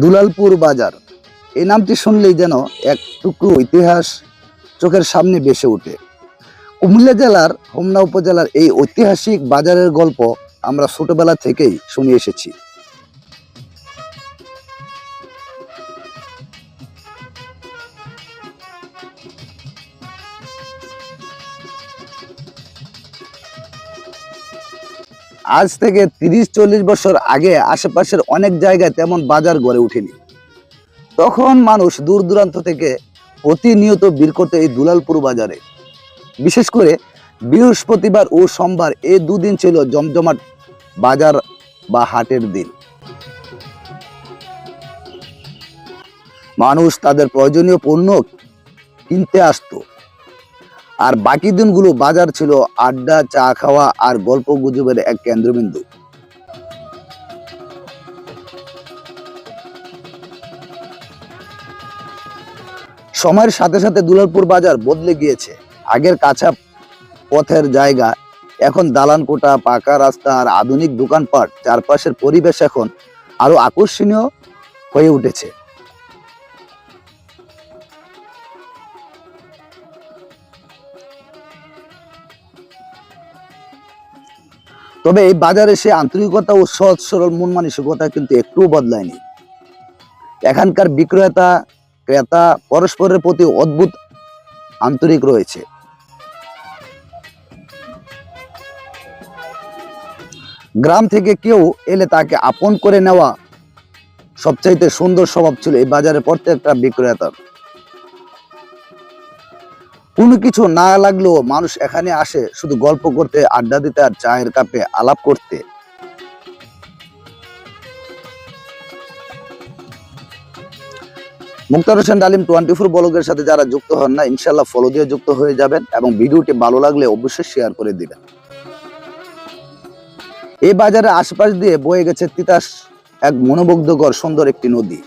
দুলালপুর বাজার। এই নামটি শুনলেই যেন এক টুকরো ইতিহাস চোখের সামনে বেসে ওঠে। কুমিল্লা জেলার হোমনা উপজেলার এই ঐতিহাসিক বাজারের গল্প আমরা ছোটবেলা থেকেই শুনে এসেছি। আজ থেকে তিরিশ চল্লিশ বছর আগে আশেপাশের অনেক জায়গায় তেমন বাজার গড়ে উঠেনি। তখন মানুষ দূর দূরান্ত থেকে প্রতিনিয়ত ভিড় করতে এই দুলালপুর বাজারে। বিশেষ করে বৃহস্পতিবার ও সোমবার এই দুদিন ছিল জমজমাট বাজার বা হাটের দিন। মানুষ তাদের প্রয়োজনীয় পণ্য কিনতে আসতো। আর বাকি দিনগুলো বাজার ছিল আড্ডা, চা খাওয়া আর গল্প গুজবের এক কেন্দ্রবিন্দু। সময়ের সাথে সাথে দুলালপুর বাজার বদলে গিয়েছে। আগের কাঁচা পথের জায়গা, এখন দালান কোটা পাকা রাস্তা আর আধুনিক দোকানপাট, চারপাশের পরিবেশ এখন আরও আকর্ষণীয় হয়ে উঠেছে। তবে এই বাজারে সে আন্তরিকতা ও সহজ সরল মন মানসিকতা কিন্তু একটুও বদলায়নি। এখানকার বিক্রেতা, ক্রেতা পরস্পরের প্রতি অদ্ভুত আন্তরিক রয়েছে। গ্রাম থেকে কেউ এলে তাকে আপন করে নেওয়া সবচাইতে সুন্দর স্বভাব ছিল এই বাজারে প্রত্যেকটা বিক্রেতার। কোনো কিছু না লাগলেও মানুষ এখানে আসে শুধু গল্প করতে, আড্ডা দিতে আর চায়ের কাপে আলাপ করতে। মুক্তার হোসেন ডালিম টোয়েন্টি ফোর ব্লগের সাথে যারা যুক্ত হন না ইনশাল্লাহ ফলো দিয়ে যুক্ত হয়ে যাবেন এবং ভিডিওটি ভালো লাগলে অবশ্যই শেয়ার করে দিবেন। এই বাজারের আশপাশ দিয়ে বয়ে গেছে তিতাস এক মনোমুগ্ধকর সুন্দর একটি নদী।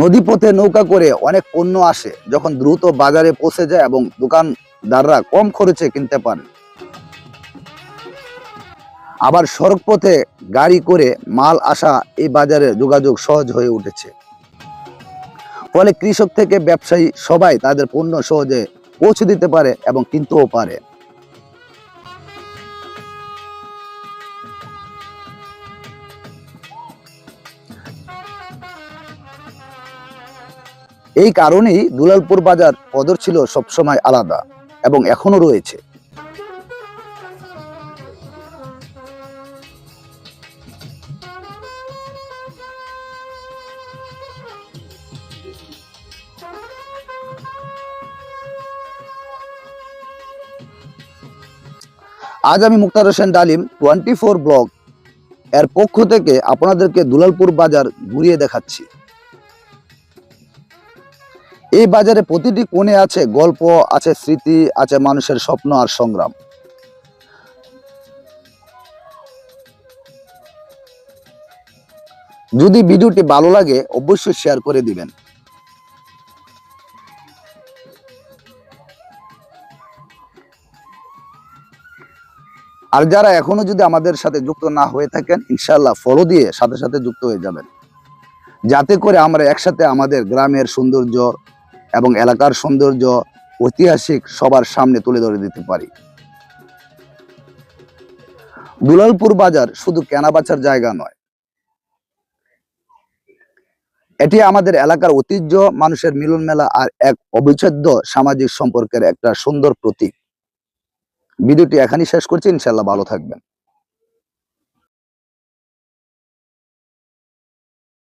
নদী পথে নৌকা করে অনেক পণ্য আসে, যখন দ্রুত বাজারে পৌঁছে যায় এবং দোকানদাররা কম খরচে কিনতে পারে। আবার সড়ক পথে গাড়ি করে মাল আসা এই বাজারে যোগাযোগ সহজ হয়ে উঠেছে। ফলে কৃষক থেকে ব্যবসায়ী সবাই তাদের পণ্য সহজে পৌঁছে দিতে পারে এবং কিনতেও পারে। এই কারণেই দুলালপুর বাজার কদর ছিল সবসময় আলাদা এবং এখনও রয়েছে। আজ আমি মুক্তার হোসেন ডালিম, টোয়েন্টি ফোর ব্লগ এর পক্ষ থেকে আপনাদেরকে দুলালপুর বাজার ঘুরিয়ে দেখাচ্ছি। এই বাজারে প্রতিটি কোণে আছে গল্প, আছে স্মৃতি, আছে মানুষের স্বপ্ন আর সংগ্রাম। যদি ভিডিওটি ভালো লাগে, অবশ্যই শেয়ার করে দিবেন। আর যারা এখনও যদি আমাদের সাথে যুক্ত না হয়ে থাকেন ইনশাল্লাহ ফলো দিয়ে সাথে সাথে যুক্ত হয়ে যাবেন। যাতে করে আমরা একসাথে আমাদের গ্রামের সৌন্দর্য এবং এলাকার সৌন্দর্য ঐতিহাসিক সবার সামনে তুলে ধরে দিতে পারি। দুলালপুর বাজার শুধু কেনাবেচার জায়গা নয়। এটি আমাদের এলাকার ঐতিহ্য, মানুষের মিলন মেলা আর এক অবিচ্ছেদ্য সামাজিক সম্পর্কের একটা সুন্দর প্রতীক। ভিডিওটি এখানেই শেষ করছি ইনশাল্লাহ ভালো থাকবেন।